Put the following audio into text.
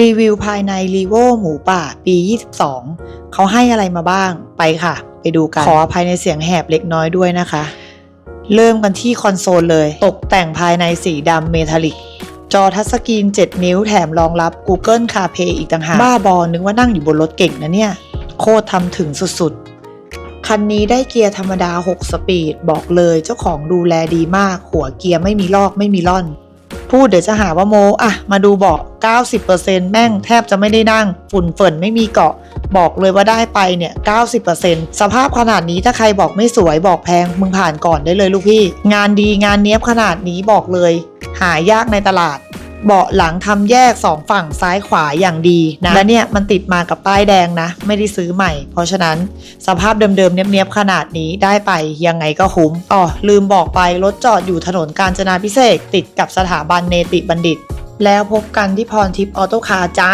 รีวิวภายในรีโวหมูป่าปี 22 เขาให้อะไรมาบ้างไปค่ะ ไปดูกัน ขออภัยในเสียงแหบเล็กน้อยด้วยนะคะ เริ่มกันที่คอนโซลเลย ตกแต่งภายในสีดำเมทัลลิก จอทัชสกรีน 7 นิ้วแถมรองรับ Google CarPlay อีกต่างหาก บ้าบอนึกว่านั่งอยู่บนรถเก่งนะเนี่ย โคตรทำถึงสุดๆ คันนี้ได้เกียร์ธรรมดา 6 สปีด บอกเลยเจ้าของดูแลดีมาก หัวเกียร์ไม่มีลอกไม่มีล่อน พูดเดี๋ยวจะหาว่าโมอะมาดูเบาะ90%แม่งแทบจะไม่ได้นั่ง ฝุ่นเฟินไม่มีเกาะ บอกเลยว่าได้ไปเนี่ย90%สภาพขนาดนี้ถ้าใครบอกไม่สวยบอกแพงมึงผ่านก่อนได้เลยลูกพี่ งานดีงานเนี้ยบขนาดนี้บอกเลย หายากในตลาด เบาะหลังทำแยกสองฝั่งซ้ายขวาอย่างดีนะและเนี่ยมันติดมากับป้ายแดงนะ ไม่ได้ซื้อใหม่ เพราะฉะนั้นสภาพเดิมๆเนียบๆขนาดนี้ได้ไปยังไงก็คุ้มอ๋อลืมบอกไปรถจอดอยู่ถนนกาญจนาพิเศษติดกับสถาบันเนติบัณฑิต แล้วพบกันที่พรทิพย์ออโต้คาร์จ้า